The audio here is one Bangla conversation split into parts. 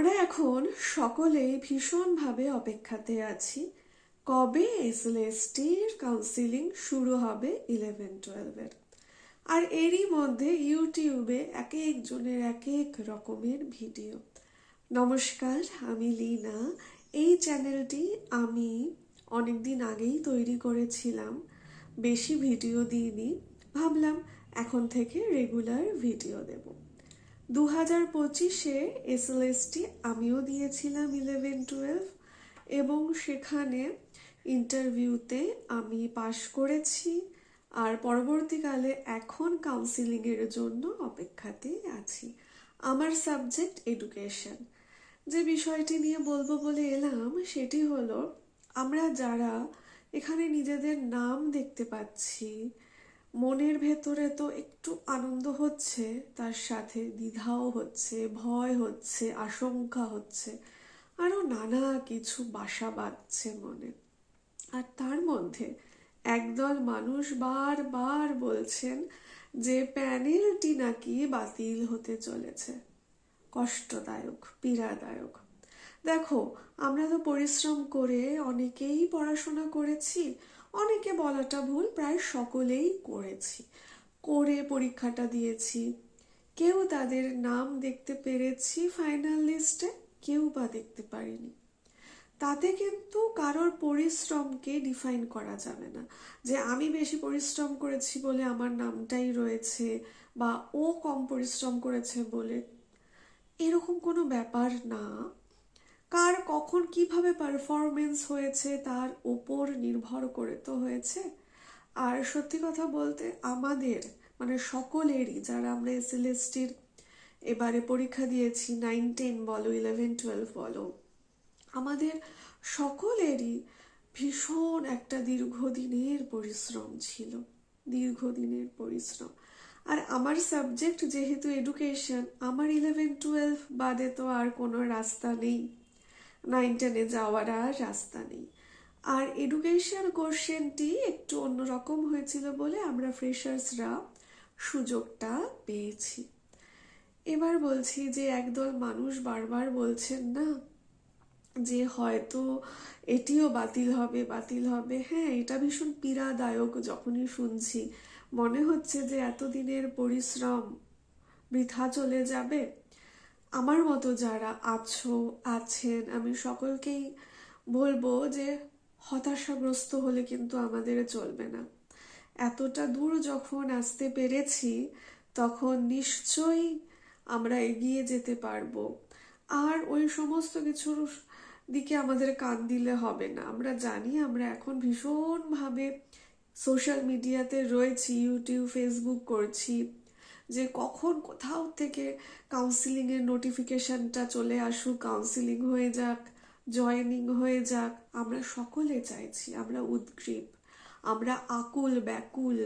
আমরা এখন সকলেই ভীষণভাবে অপেক্ষাতে আছি। কবে এসএলএসটির কাউন্সিলিং শুরু হবে ইলেভেন টুয়েলভের আর এরই মধ্যে ইউটিউবে এক একজনের এক এক রকমের ভিডিও। নমস্কার, আমি লীনা। এই চ্যানেলটি আমি অনেকদিন আগেই তৈরি করেছিলাম। বেশি ভিডিও দিইনি। ভাবলাম এখন থেকে রেগুলার ভিডিও দেব। দু হাজার পঁচিশে এসএলএসটি আমিও দিয়েছিলাম ইলেভেন টুয়েলভ এবং সেখানে ইন্টারভিউতে আমি পাশ করেছি আর পরবর্তীকালে এখন কাউন্সিলিংয়ের জন্য অপেক্ষাতে আছি। আমার সাবজেক্ট এডুকেশন যে বিষয়টি নিয়ে বলব বলে এলাম সেটি হলো, আমরা যারা এখানে নিজেদের নাম দেখতে পাচ্ছি মনের ভেতরে তো একটু আনন্দ হচ্ছে, তার সাথে দ্বিধাও হচ্ছে, ভয় হচ্ছে, আশঙ্কা হচ্ছে আরও নানা কিছু বাসা বাঁধছে মনে। আর তার মধ্যে একদল মানুষ বারবার বলছেন যে প্যানেলটি নাকি বাতিল হতে চলেছে। কষ্টদায়ক, পীড়াদায়ক। দেখো, আমরা তো পরিশ্রম করে অনেকেই পড়াশোনা করেছি অনেকে বলাটা ভুল, প্রায় সকলেই করেছি। করে পরীক্ষাটা দিয়েছি। কেউ তাদের নাম দেখতে পেরেছি ফাইনাল লিস্টে কেউ বা দেখতে পারিনি। তাতে কিন্তু কারোর পরিশ্রমকে ডিফাইন করা যাবে না। যে আমি বেশি পরিশ্রম করেছি বলে আমার নামটাই রয়েছে বা ও কম পরিশ্রম করেছে বলে, এরকম কোনো ব্যাপার না। কার কখন কীভাবে পারফরমেন্স হয়েছে তার ওপর নির্ভর করে তো হয়েছে। আর সত্যি কথা বলতে আমাদের মানে সকলেরই, যারা আমরা এসএলএসটির এবারে পরীক্ষা দিয়েছি নাইন টেন বলো ইলেভেন টুয়েলভ বলো, আমাদের সকলেরই ভীষণ একটা দীর্ঘদিনের পরিশ্রম ছিল। দীর্ঘদিনের পরিশ্রম। আর আমার সাবজেক্ট যেহেতু এডুকেশন আমার ইলেভেন টুয়েলভ বাদে তো আর কোনো রাস্তা নেই। নাইন টেনে যাওয়ার আর রাস্তা নেই। আর এডুকেশন কোশ্চেনটি একটু অন্যরকম হয়েছিল বলে আমরা ফ্রেশার্সরা সুযোগটা পেয়েছি। এবার বলছি যে একদল মানুষ বারবার বলছেন না যে হয়তো এটিও বাতিল হবে বাতিল হবে। হ্যাঁ এটা ভীষণ পীড়াদায়ক যখনই শুনছি। মনে হচ্ছে যে এতদিনের পরিশ্রম বৃথা চলে যাবে। আমার মতো যারা আছো, আছেন, আমি সকলকেই বলব যে হতাশাগ্রস্ত হলে কিন্তু আমাদের চলবে না। এতটা দূর যখন আসতে পেরেছি, তখন নিশ্চয়ই আমরা এগিয়ে যেতে পারব। আর ওই সমস্ত কিছুর দিকে আমাদের কান দিলে হবে না। আমরা জানি, আমরা এখন ভীষণভাবে সোশ্যাল মিডিয়াতে রয়েছি ইউটিউব ফেসবুক করছি। যে কখন কোথাও থেকে কাউন্সিলিংয়ের নোটিফিকেশনটা চলে আসুক কাউন্সিলিং হয়ে যাক জয়েনিং হয়ে যাক, আমরা সকলে চাইছি আমরা উদ্গ্রীব, আমরা আকুল ব্যাকুল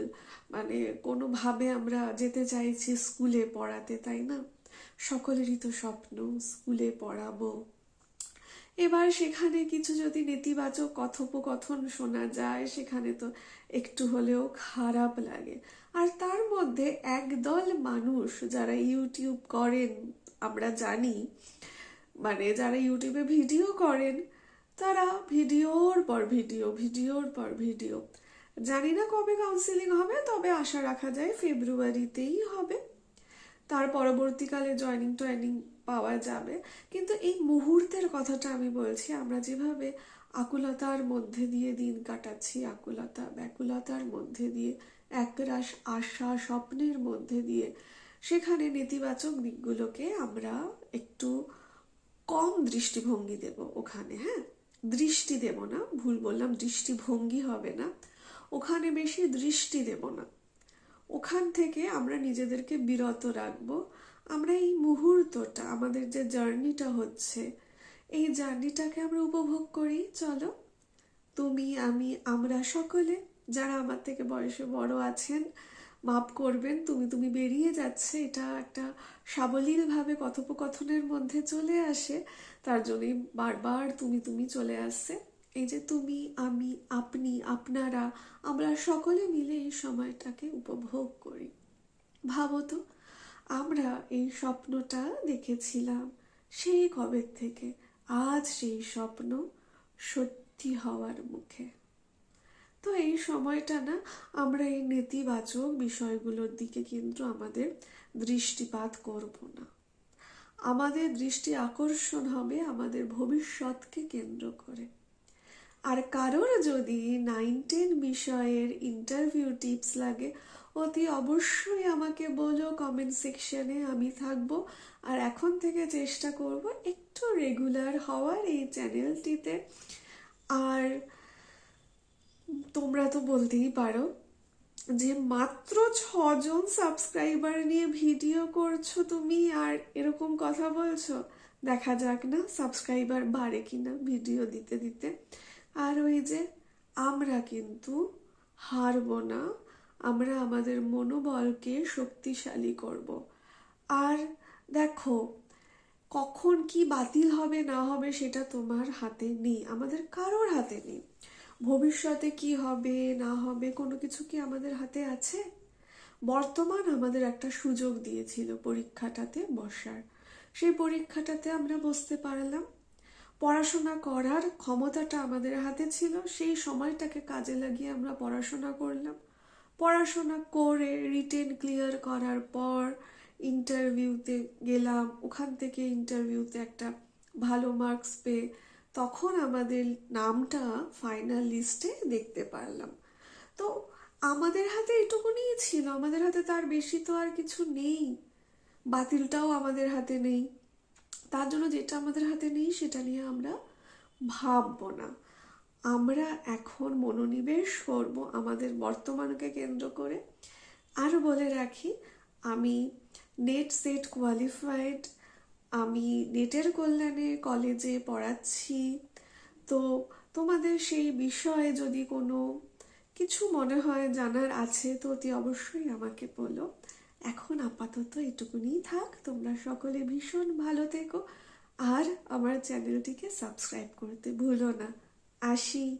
মানে কোনোভাবে আমরা যেতে চাইছি স্কুলে পড়াতে, তাই না? সকলেরই তো স্বপ্ন, স্কুলে পড়াবো। এবার সেখানে কিছু যদি নেতিবাচক কথোপকথন শোনা যায়, সেখানে তো একটু হলেও খারাপ লাগে। আর তার মধ্যে একদল মানুষ যারা ইউটিউব করেন, আমরা জানি মানে যারা ইউটিউবে ভিডিও করেন, তারা ভিডিওর পর ভিডিও, ভিডিওর পর ভিডিও। জানি না কবে কাউন্সিলিং হবে, তবে আশা রাখা যায় ফেব্রুয়ারিতেই হবে। তার পরবর্তীকালে জয়নিং টয়নিং পাওয়া যাবে। কিন্তু এই মুহূর্তের কথাটা আমি বলছি, আমরা যেভাবে আকুলতার মধ্যে দিয়ে দিন কাটাচ্ছি, আকুলতা ব্যাকুলতার মধ্যে দিয়ে, একরাশ আশা স্বপ্নের মধ্যে দিয়ে। সেখানে নেতিবাচক দিকগুলোকে আমরা একটু কম দৃষ্টিভঙ্গি দেব ওখানে হ্যাঁ? দৃষ্টি দেব না, ভুল বললাম, দৃষ্টিভঙ্গি হবে না। ওখানে বেশি দৃষ্টি দেব না। ওখান থেকে আমরা নিজেদেরকে বিরত রাখব। আমরা এই মুহূর্তটা, আমাদের যে জার্নিটা হচ্ছে এই জার্নিটাকে আমরা উপভোগ করি, চলো। তুমি, আমি, আমরা সকলে যারা আমার থেকে বয়সে বড় আছেন, মাপ করবেন, তুমি তুমি বেরিয়ে যাচ্ছে। এটা একটা সাবলীলভাবে কথোপকথনের মধ্যে চলে আসে। তার জন্যই বারবার তুমি তুমি চলে আসছে। এই যে তুমি, আমি, আপনি, আপনারা, আমরা সকলে মিলে এই সময়টাকে উপভোগ করি। ভাবো তো, আমরা এই স্বপ্নটা দেখেছিলাম, সেই কবের থেকে? আজ সেই স্বপ্ন সত্যি হওয়ার মুখে। তো এই সময়টা না, আমরা এই নেতিবাচক বিষয়গুলোর দিকে কিন্তু আমাদের দৃষ্টিপাত করব না। আমাদের দৃষ্টি আকর্ষণ হবে আমাদের ভবিষ্যৎকে কেন্দ্র করে। আর কারোর যদি নাইন টেন বিষয়ের ইন্টারভিউ টিপস লাগে অতি অবশ্যই আমাকে বলো কমেন্ট সেকশনে আমি থাকব। আর এখন থেকে চেষ্টা করব একটু রেগুলার হওয়ার এই চ্যানেলটিতে আর তোমরা তো বলতেই পারো যে মাত্র ছজন সাবস্ক্রাইবার নিয়ে ভিডিও করছ তুমি, আর এরকম কথা বলছো, দেখা যাক না সাবস্ক্রাইবার বাড়ে কিনা ভিডিও দিতে দিতে। আর ওই যে আমরা কিন্তু হারবো না। আমরা আমাদের মনোবলকে শক্তিশালী করব। আর দেখো, কখন কি বাতিল হবে, না হবে সেটা তোমার হাতে নেই, আমাদের কারোর হাতে নেই। ভবিষ্যতে কি হবে, না হবে, কোনো কিছু কি আমাদের হাতে আছে? বর্তমান আমাদের একটা সুযোগ দিয়েছিল পরীক্ষাটাতে বসার। সেই পরীক্ষাটাতে আমরা বসতে পারলাম। পড়াশোনা করার ক্ষমতাটা আমাদের হাতে ছিল, সেই সময়টাকে কাজে লাগিয়ে আমরা পড়াশোনা করলাম। পড়াশোনা করে রিটেন ক্লিয়ার করার পর ইন্টারভিউতে গেলাম। ওখান থেকে ইন্টারভিউতে একটা ভালো মার্কস পেয়ে তখন আমাদের নামটা ফাইনাল লিস্টে দেখতে পারলাম। তো আমাদের হাতে এটুকুনি ছিল, আমাদের হাতে তার বেশি তো আর কিছু নেই। বাতিলটাও আমাদের হাতে নেই। তার জন্য যেটা আমাদের হাতে নেই সেটা নিয়ে আমরা ভাববো না। আমরা এখন মনোনিবেশ করব আমাদের বর্তমানকে কেন্দ্র করে। আর বলে রাখি, আমি নেট সেট কোয়ালিফাইড আমি নেটের কল্যাণে কলেজে পড়াচ্ছি। তো তোমাদের সেই বিষয়ে যদি কোনো কিছু মনে হয়, জানার আছে, তো অতি অবশ্যই আমাকে বলো। এখন আপাতত এটুকুনি থাক। তোমরা সকলে ভীষণ ভালো থেকো। আর আমার চ্যানেলটিকে সাবস্ক্রাইব করতে ভুলো না। আসি।